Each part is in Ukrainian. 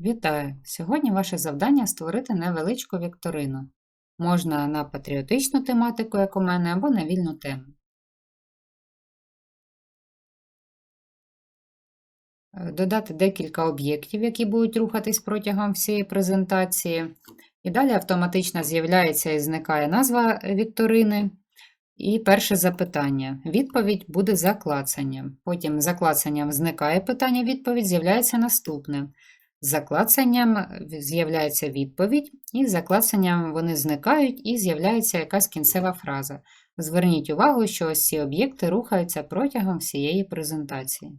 Вітаю! Сьогодні ваше завдання створити невеличку вікторину. Можна на патріотичну тематику, як у мене, або на вільну тему. Е, Додати декілька об'єктів, які будуть рухатись протягом всієї презентації. І далі автоматично з'являється і зникає назва вікторини. І перше запитання. Відповідь буде за клацанням. Потім за клацанням зникає питання-відповідь, з'являється наступне. За клацанням з'являється відповідь, і за клацанням вони зникають і з'являється якась кінцева фраза. Зверніть увагу, що ось ці об'єкти рухаються протягом всієї презентації.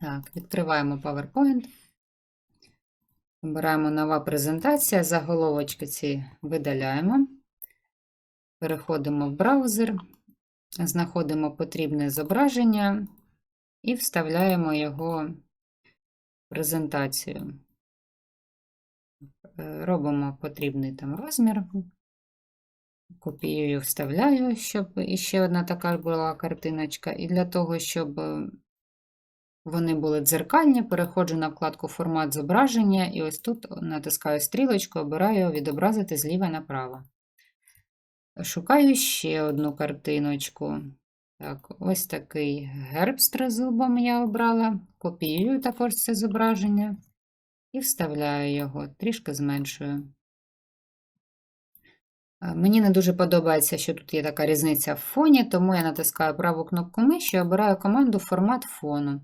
Так, відкриваємо PowerPoint. Обираємо нова презентація, заголовочки ці видаляємо. Переходимо в браузер, знаходимо потрібне зображення і вставляємо його презентацію. Е, Робимо потрібний там розмір. Копіюю, вставляю, щоб іще одна така була картиночка. І для того, щоб е, вони були дзеркальні, переходжу на вкладку Формат зображення, і ось тут натискаю стрілочку, обираю відобразити зліва направо. Шукаю ще одну картиночку. Так, ось такий герб з тризубом я обрала. Копіюю також це зображення і вставляю його, трішки зменшую. Мені не дуже подобається, що тут є така різниця в фоні, тому я натискаю праву кнопку миші і обираю команду Формат фону.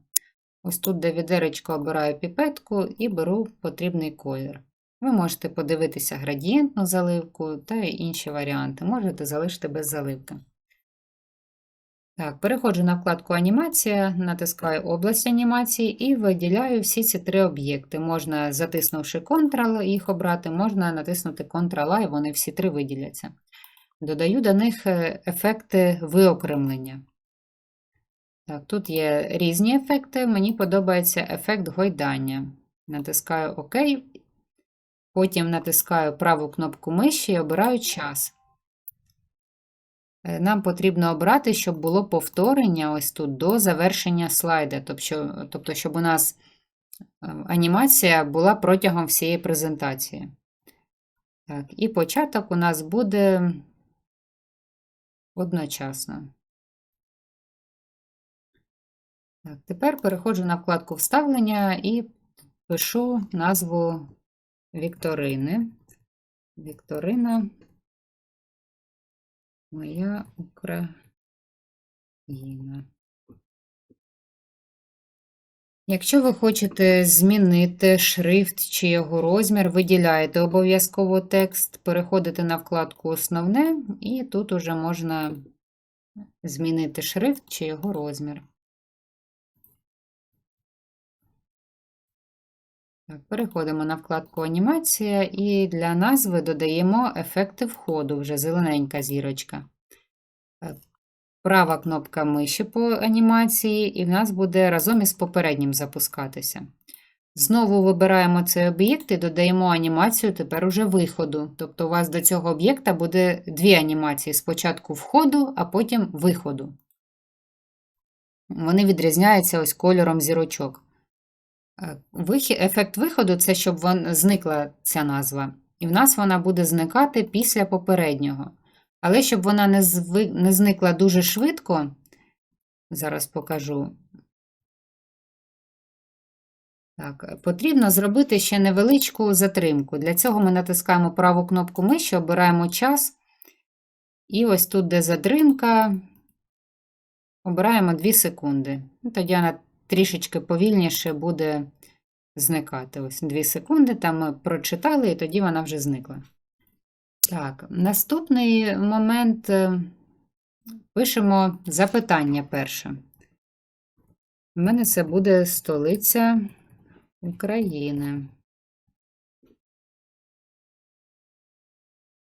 Ось тут, де відеречко, обираю піпетку і беру потрібний колір. Ви можете подивитися градієнтну заливку та інші варіанти. Можете залишити без заливки. Так, переходжу на вкладку Анімація, натискаю область анімації і виділяю всі ці три об'єкти. Можна, затиснувши Ctrl, їх обрати, можна натиснути Ctrl-A, і вони всі три виділяться. Додаю до них е, ефекти виокремлення. Так, тут є різні ефекти. Мені подобається ефект гойдання. Натискаю ОК, потім натискаю праву кнопку миші і обираю час. Е, Нам потрібно обрати, щоб було повторення ось тут до завершення слайда, тобто, тобто щоб у нас е, анімація була протягом всієї презентації. Так, і початок у нас буде одночасно. Так, тепер переходжу на вкладку Вставлення і пишу назву Вікторини. Вікторина. Моя Україна. Якщо ви хочете змінити шрифт чи його розмір, виділяєте обов'язково текст, переходите на вкладку Основне, і тут уже можна змінити шрифт чи його розмір. Переходимо на вкладку Анімація і для назви додаємо ефекти входу, вже зелененька зірочка. Е, Права кнопка миші по анімації, і в нас буде разом із попереднім запускатися. Знову вибираємо цей об'єкт і додаємо анімацію тепер уже виходу. Тобто у вас до цього об'єкта буде дві анімації: спочатку входу, а потім виходу. Вони відрізняються ось кольором зірочок. Е, ефект виходу це щоб зникла ця назва. І в нас вона буде зникати після попереднього. Але щоб вона не, зви, не зникла дуже швидко, зараз покажу. Так, потрібно зробити ще невеличку затримку. Для цього ми натискаємо праву кнопку миші, обираємо час. І ось тут, де затримка, обираємо 2 секунди. Тоді вона трішечки повільніше буде зникати. Ось 2 секунди, там ми прочитали, і тоді вона вже зникла. Так, наступний момент е, пишемо запитання перше. У мене це буде столиця України.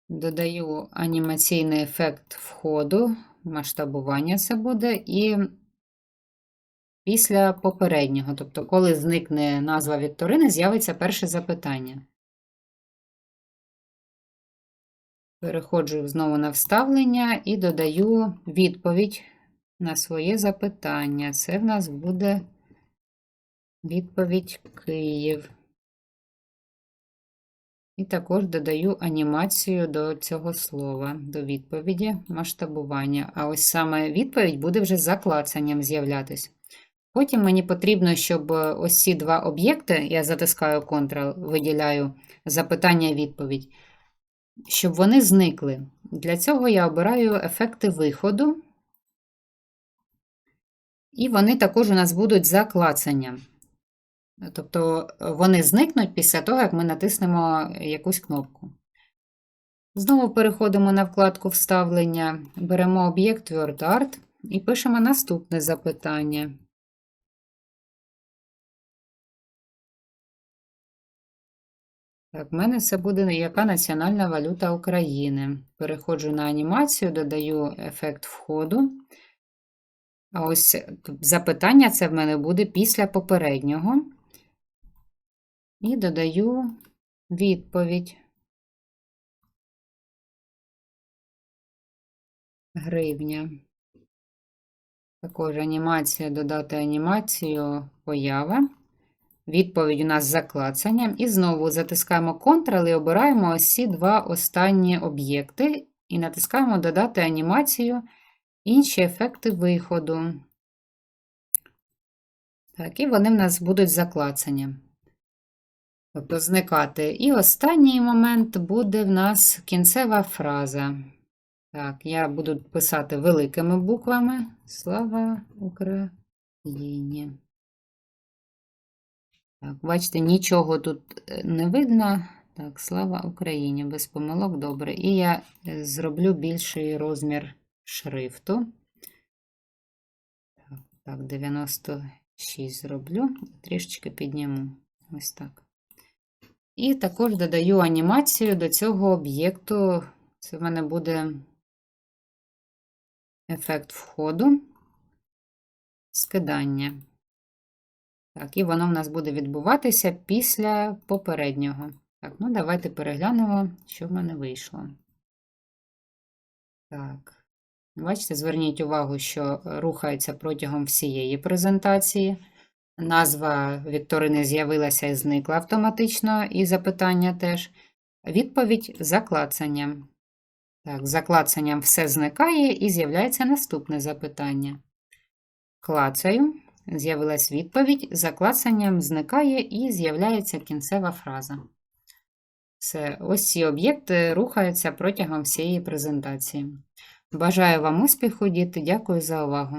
Додаю анімаційний ефект входу, масштабування це буде, і після попереднього, тобто, коли зникне назва вікторини, з'явиться перше запитання. Переходжу знову на вставлення і додаю відповідь на своє запитання. Це в нас буде Відповідь Київ. І також додаю анімацію до цього слова, до відповіді масштабування. А ось саме відповідь буде вже за клацанням з'являтись. Потім мені потрібно, щоб ось ці два об'єкти, я затискаю Ctrl, виділяю запитання відповідь, щоб вони зникли. Для цього я обираю ефекти виходу, і вони також у нас будуть за клацанням. Тобто вони зникнуть після того, як ми натиснемо якусь кнопку. Знову переходимо на вкладку Вставлення, беремо об'єкт WordArt і пишемо наступне запитання. В мене це буде яка національна валюта України. Переходжу на анімацію, додаю ефект входу. А ось запитання це в мене буде після попереднього. І додаю відповідь. Гривня. Також анімація, додати анімацію, поява. Відповідь у нас за клацанням. І знову затискаємо Ctrl і обираємо ось ці два останні об'єкти. І натискаємо Додати анімацію, інші ефекти виходу. Так, і вони в нас будуть за. Тобто зникати. І останній момент буде в нас кінцева фраза. Так, я буду писати великими буквами. Слава Україні. Так, бачите, нічого тут е, не видно. Так, слава Україні, без помилок, добре. І я е, зроблю більший розмір шрифту. Так, так 96 зроблю, трішечки підніму. Ось так. І також додаю анімацію до цього об'єкту. Це в мене буде ефект входу, скидання. Так, і воно в нас буде відбуватися після попереднього. Так, ну давайте переглянемо, що в мене вийшло. Так, бачите, зверніть увагу, що рухається протягом всієї презентації. Назва Вікторини з'явилася і зникла автоматично, і запитання теж. Відповідь за клацанням. Так, за клацанням все зникає і з'являється наступне запитання. Клацаю, з'явилась відповідь, за клацанням зникає і з'являється кінцева фраза. Все, ось ці об'єкти рухаються протягом всієї презентації. Бажаю вам успіху, діти. Дякую за увагу.